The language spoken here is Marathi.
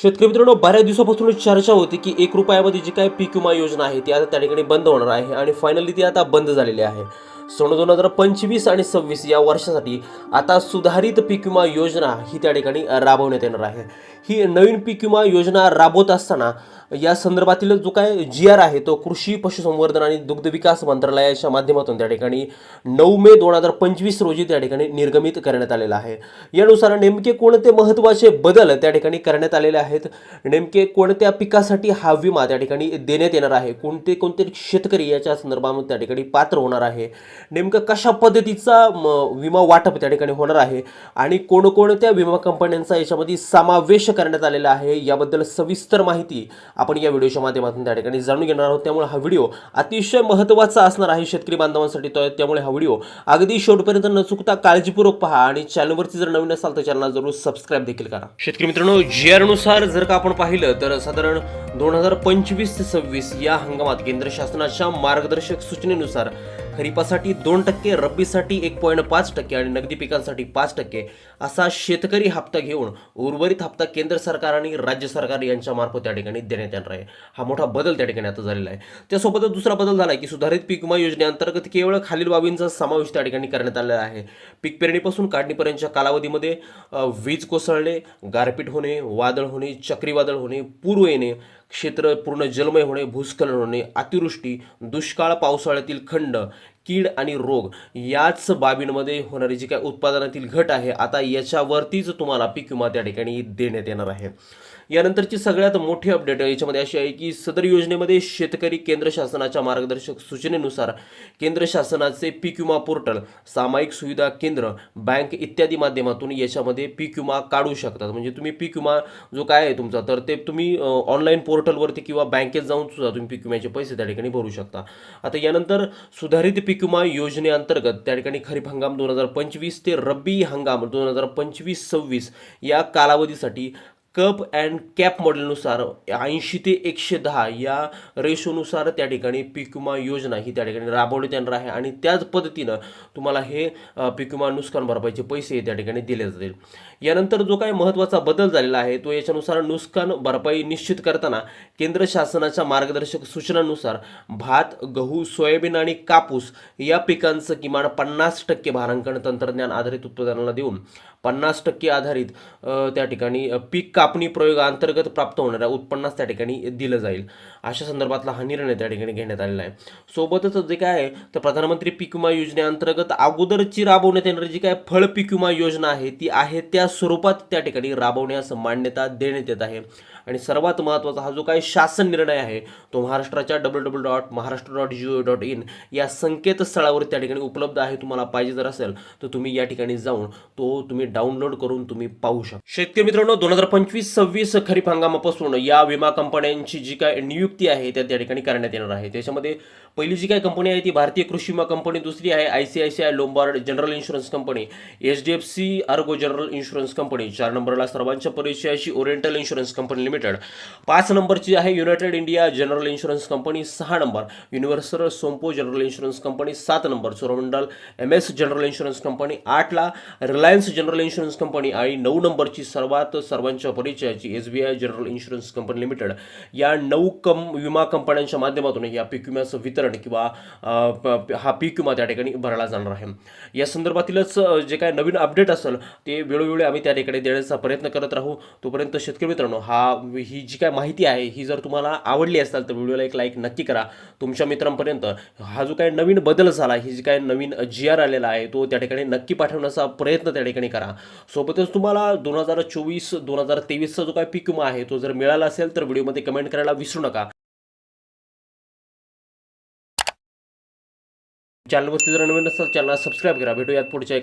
शेतकरी मित्रांनो बऱ्याच दिवसापासून चर्चा होती की एक रुपयामध्ये जी काय पीक विमा योजना आहे ती आता त्या ठिकाणी बंद होणार आहे आणि फायनली ती आता बंद झालेली आहे. सन दोन हजार पंचवीस आणि सव्वीस या वर्षासाठी आता सुधारित पीक विमा योजना ही त्या ठिकाणी राबवण्यात येणार आहे. ही नवीन पीक विमा योजना राबवत असताना या संदर्भातील जो काय जी आर आहे तो कृषी पशुसंवर्धन आणि दुग्ध विकास मंत्रालयाच्या माध्यमातून त्या ठिकाणी नऊ मे दोन हजार पंचवीस रोजी त्या ठिकाणी निर्गमित करण्यात आलेला आहे. यानुसार नेमके कोणते महत्त्वाचे बदल त्या ठिकाणी करण्यात आलेले आहेत? नेमके कोणत्या पिकासाठी हा विमा त्या ठिकाणी देण्यात येणार आहे? कोणते कोणते शेतकरी याच्या संदर्भामध्ये त्या ठिकाणी पात्र होणार आहे? नेमकं कशा पद्धतीचा म, विमा वाटप त्या ठिकाणी होणार आहे? आणि कोणकोणत्या विमा कंपन्यांचा याच्यामध्ये समावेश करण्यात आलेला आहे याबद्दल सविस्तर माहिती आपण या व्हिडिओच्या माध्यमातून त्या ठिकाणी जाणून घेणार आहोत. त्यामुळे हा व्हिडिओ अतिशय महत्त्वाचा असणार आहे शेतकरी बांधवांसाठी. तो त्यामुळे हा व्हिडिओ अगदी शेवटपर्यंत न चुकता काळजीपूर्वक पहा आणि चॅनलवरती जर नवीन असाल तर चॅनलला जरूर सबस्क्राईब देखील करा. शेतकरी मित्रांनो जी आरनुसार जर का आपण पाहिलं तर साधारण दोन हजार पंचवीस ते सव्वीस या हंगामात केंद्र शासनाच्या मार्गदर्शक सूचनेनुसार खरीपासाठी दोन टक्के रब्बीसाठी एक पॉईंट पाच टक्के आणि नगदी पिकांसाठी पाच टक्के असा शेतकरी हप्ता घेऊन उर्वरित हप्ता केंद्र सरकार आणि राज्य सरकार यांच्या मार्फत त्या ठिकाणी देण्यात येणार आहे. हा मोठा बदल त्या ठिकाणी आता झालेला आहे. त्यासोबतच दुसरा बदल झाला आहे की सुधारित पीक विमा योजनेअंतर्गत केवळ खालील बाबींचा समावेश त्या ठिकाणी करण्यात आलेला आहे. पीक पेरणीपासून काढणीपर्यंतच्या कालावधीमध्ये वीज कोसळणे गारपीट होणे वादळ होणे चक्रीवादळ होणे पूर येणे क्षेत्र पूर्ण जलमय होणे भूस्खलन होणे अतिवृष्टी दुष्काळ पावसाळ्यातील खंड कीड आणि रोग याच बाबींमध्ये होणारी जी काय उत्पादनातील घट आहे आता याच्यावरतीच तुम्हाला पीक विमा त्या ठिकाणी देण्यात येणार आहे. यानंतरची सगळ्यात मोठी अपडेट याच्यामध्ये अशी आहे की सदर योजनेमध्ये शेतकरी केंद्र शासनाच्या मार्गदर्शक सूचनेनुसार केंद्र शासनाचे पीक विमा पोर्टल सामायिक सुविधा केंद्र बँक इत्यादी माध्यमातून याच्यामध्ये पीक विमा काढू शकतात. म्हणजे तुम्ही पीक विमा जो काय आहे तुमचा तर ते तुम्ही ऑनलाईन पोर्टलवरती किंवा बँकेत जाऊन सुद्धा तुम्ही पीक विम्याचे पैसे त्या ठिकाणी भरू शकता. आता यानंतर सुधारित पीक विमा योजनेअंतर्गत त्या ठिकाणी खरीप हंगाम दोन हजार पंचवीस ते रब्बी हंगाम दोन हजार पंचवीस सव्वीस या कालावधीसाठी कप अँड कॅप मॉडेलनुसार ऐंशी ते एकशे दहा या रेशोनुसार त्या ठिकाणी पीक विमा योजना ही त्या ठिकाणी राबवण्यात येणार आहे आणि त्याच पद्धतीनं तुम्हाला हे पीक विमा नुकसान भरपाईचे पैसे त्या ठिकाणी दिले जातील. यानंतर जो काही महत्त्वाचा बदल झालेला आहे तो याच्यानुसार नुकसान भरपाई निश्चित करताना केंद्र शासनाच्या मार्गदर्शक सूचनांनुसार भात गहू सोयाबीन आणि कापूस या पिकांचं किमान पन्नास टक्के भारांकन तंत्रज्ञान आधारित उत्पादनाला देऊन पन्नास टक्के आधारित त्या ठिकाणी पीक कापणी प्रयोगाअंतर्गत प्राप्त होणाऱ्या उत्पन्नास त्या ठिकाणी दिलं जाईल. अशा संदर्भातला हा निर्णय त्या ठिकाणी घेण्यात आलेला आहे. सोबतच जे काय आहे तर प्रधानमंत्री पीक विमा योजनेअंतर्गत अगोदरची राबवण्यात येणारी जी काय फळ पीक विमा योजना आहे ती आहे त्या स्वरूपात त्या ठिकाणी राबवण्यास मान्यता देण्यात येत आहे. आणि सर्वात महत्त्वाचा हा जो काही शासन निर्णय आहे तो महाराष्ट्राच्या double double dot Maharashtra dot G O dot in या संकेतस्थळावर त्या ठिकाणी उपलब्ध आहे तुम्हाला पाहिजे जर असेल तर तुम्ही या ठिकाणी जाऊन तो तुम्ही डाउनलोड करून तुम्ही पाहू शकता. शेतकरी मित्रांनो दोन हजार पंचवीस सव्वीस खरीप हंगामापासून या विमा कंपन्यांची जी काय नियुक्ती आहे त्या त्या ठिकाणी करण्यात येणार आहे. त्याच्यामध्ये पहिली जी काय कंपनी आहे ती भारतीय कृषी विमा कंपनी दुसरी आहे I C I C I Lombard general insurance company H D F C Ergo general insurance company चार नंबरला सर्वांच्या परिचयाची ओरिएंटल इन्शुरन्स कंपनी लिमिटेड पाच नंबरची आहे United India general insurance company सहा number Universal Sompo general insurance company सात number Cholamandalam M S general insurance company आठला रिलायन्स जनरल इन्शुरन्स कंपनी आणि नऊ नंबरची सर्वात सर्वांच्या परिचयाची S B I general insurance company limited या नऊ कम विमा कंपन्यांच्या माध्यमातून या पीक विम्याचं वितरण किंवा प- हा पीक विमा त्या ठिकाणी भरला जाणार आहे. या संदर्भातीलच जे काय नवीन अपडेट असेल ते वेळोवेळी आम्ही त्या ठिकाणी देण्याचा प्रयत्न करत राहू. तोपर्यंत शेतकरी मित्रांनो हा ही जी काय माहिती आहे ही जर तुम्हाला आवडली असेल तर व्हिडिओला एक लाईक नक्की करा. तुमच्या मित्रांपर्यंत हा जो काही नवीन बदल झाला ही जी काय नवीन जी आर आलेला आहे तो त्या ठिकाणी नक्की पाठवण्याचा प्रयत्न त्या ठिकाणी करा. सोबतच तुम्हाला दोन हजार चोवीस दोन हजार तेवीसचा जो काय पीक विमा आहे तो जर मिळाला असेल तर व्हिडिओमध्ये कमेंट करायला विसरू नका. चॅनलवरती जर नवीन असाल चॅनल सबस्क्राईब करा. भेटूयात पुढच्या